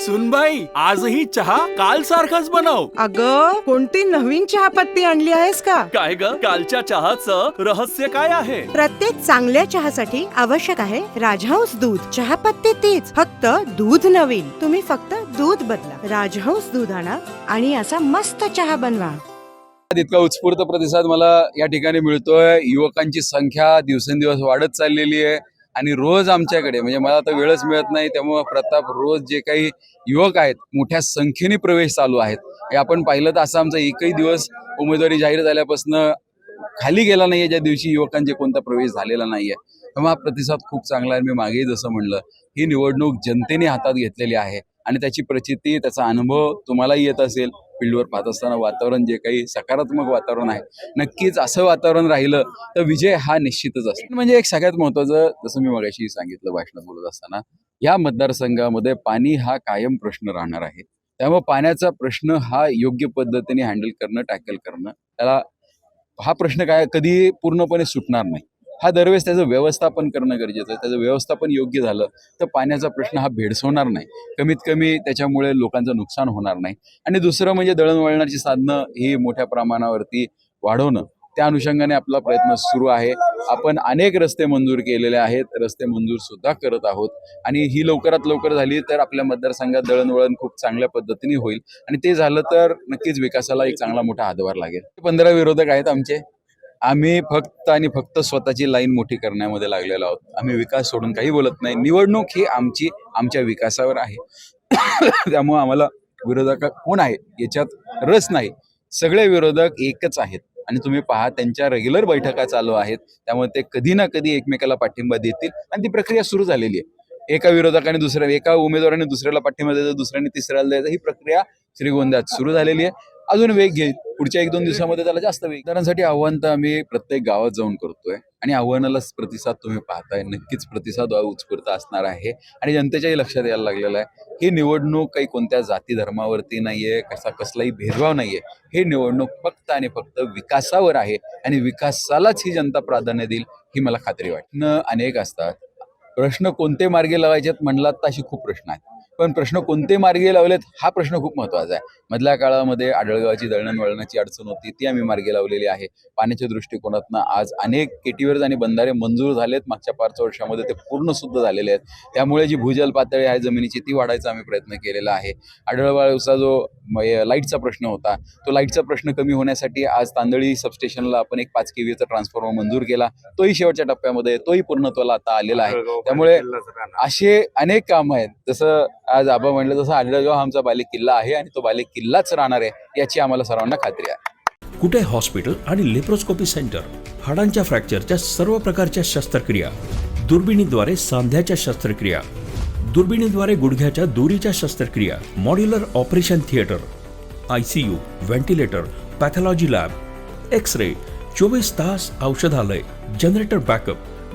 सुनबाई आजही चहा काल सारखाच बनव. अग कोणती नवीन चहापत्ती आणली आहेस का? काय ग? कालच्या चहाचं रहस्य काय आहे? प्रत्येक चांगल्या चहासाठी आवश्यक आहे राजहंस दूध. चहापत्ती तीच फक्त दूध नवीन. तुम्ही फक्त दूध बदला. राजहंस दूध आणा आणि असा मस्त चहा बनवा. इतका उत्स्फूर्त प्रतिसाद मला या ठिकाणी मिळतोय. युवकांची संख्या दिवसेंदिवस वाढत चाललेली आहे. आणि रोज आमच्याकडे म्हणजे मला आता वेळच मिळत नाही त्यामुळं प्रताप रोज जे काही युवक आहेत मोठ्या संख्येने प्रवेश चालू आहेत. हे आपण पाहिलं तर असं आमचा एकही दिवस उमेदवारी जाहीर झाल्यापासून खाली गेला नाहीये ज्या दिवशी युवकांचे कोणता प्रवेश झालेला नाहीये. तेव्हा हा प्रतिसाद खूप चांगला आहे मी मागेही जसं म्हणलं ही निवडणूक जनतेने हातात घेतलेली आहे. आणि त्याची प्रचिती त्याचा अनुभव तुम्हालाही येत असेल. फील्डवर पाहत असताना वातावरण जे काही सकारात्मक वातावरण आहे नक्कीच असं वातावरण राहिलं तर विजय हा निश्चितच असेल म्हणजे एक सगळ्यात महत्वाचं जसं मी मगाशी सांगितलं भाषणात बोलत असताना या मतदारसंघामध्ये पाणी हा कायम प्रश्न राहणार आहे. त्यामुळे पाण्याचा प्रश्न हा योग्य पद्धतीने हँडल करणं टॅकल करणं त्याला हा प्रश्न काय कधी पूर्णपणे सुटणार नाही. हा दरवेळेस त्याचं व्यवस्थापन करणं गरजेचं आहे. त्याचं व्यवस्थापन योग्य झालं तर पाण्याचा प्रश्न हा भेडसवणार नाही. कमीत कमी त्याच्यामुळे लोकांचं नुकसान होणार नाही. आणि दुसरं म्हणजे दळणवळणाची साधनं ही मोठ्या प्रमाणावरती वाढवणं. त्या अनुषंगाने आपला प्रयत्न सुरू आहे. आपण अनेक रस्ते मंजूर केलेले आहेत. रस्ते मंजूर सुद्धा करत आहोत. आणि ही लवकरात लवकर झाली तर आपल्या मतदारसंघात दळणवळण खूप चांगल्या पद्धतीने होईल. आणि ते झालं तर नक्कीच विकासाला एक चांगला मोठा हातभार लागेल. पंधरा विरोधक आहेत आमचे. आम्ही फक्त आणि फक्त स्वतःची लाईन मोठी करण्यामध्ये लागलेलो आहोत. आम्ही विकास सोडून काही बोलत नाही. निवडणूक ही आमची आमच्या विकासावर आहे. त्यामुळे आम्हाला विरोधक कोण आहे याच्यात रस नाही. सगळे विरोधक एकच आहेत. आणि तुम्ही पहा त्यांच्या रेग्युलर बैठका चालू आहेत. त्यामुळे ते कधी ना कधी एकमेकाला पाठिंबा देतील आणि ती प्रक्रिया सुरू झालेली आहे. एका विरोधकाने दुसऱ्या एका उमेदवाराने दुसऱ्याला पाठिंबा द्यायचा दुसऱ्याने तिसऱ्याला द्यायचा ही प्रक्रिया श्रीगोंद्यात सुरू झालेली आहे. अजून वेग घेईल. पुढच्या एक दोन दिवसामध्ये त्याला जास्त वेग. इतरांसाठी आव्हान तर आम्ही प्रत्येक गावात जाऊन करतोय. आणि आव्हानाला प्रतिसाद तुम्ही पाहताय. नक्कीच प्रतिसाद उत्स्फूर्त असणार आहे. आणि जनतेच्याही लक्षात यायला लागलेलं आहे. ही निवडणूक काही कोणत्या जाती धर्मावरती नाहीये कसा कसलाही भेदभाव नाहीये. ही निवडणूक फक्त आणि फक्त विकासावर आहे. आणि विकासालाच ही जनता प्राधान्य देईल ही मला खात्री वाटते. अनेक असतात. प्रश्न कोणते मार्गे लावायचेत म्हणलात तर असे खूप प्रश्न आहेत. पण प्रश्न कोणते मार्गी लावलेत हा प्रश्न खूप महत्त्वाचा आहे. मधल्या काळामध्ये आढळगावाची दळणवळणाची अडचण होती ती आम्ही मार्गी लावलेली आहे. पाण्याच्या दृष्टिकोनातनं आज अनेक केटीवर्स आणि बंधारे मंजूर झालेत. मागच्या पाच वर्षामध्ये ते पूर्ण सुद्धा झालेले आहेत. त्यामुळे जी भूजल पातळी आहे जमिनीची ती वाढायचा आम्ही प्रयत्न केलेला आहे. आढळवाळूचा जो लाईटचा प्रश्न होता तो लाईटचा प्रश्न कमी होण्यासाठी आज तांदळी सबस्टेशनला आपण एक पाच केवीचा ट्रान्सफॉर्मर मंजूर केला. तोही शेवटच्या टप्प्यामध्ये तोही पूर्णत्वाला आता आलेला आहे. त्यामुळे असे अनेक कामं आहेत. जसं आज आबा म्हणलं तसं आढळगाव हा आमचा बालेक किल्ला आहे आणि तो बालेक किल्लाच राहणार आहे याची आम्हाला सर्वांना खात्री आहे. कुठे हॉस्पिटल आणि लेप्रोस्कोपी सेंटर? हाडांच्या फ्रॅक्चरच्या सर्व प्रकारच्या शस्त्रक्रिया. दुर्बिणीद्वारे सांध्याच्या शस्त्रक्रिया. दुर्बिणीद्वारे गुडघ्याच्या दोरीच्या शस्त्रक्रिया. Modular operation theatre. I C U ventilator pathology lab. X ray चोवीस तास औषधालय. Generator backup.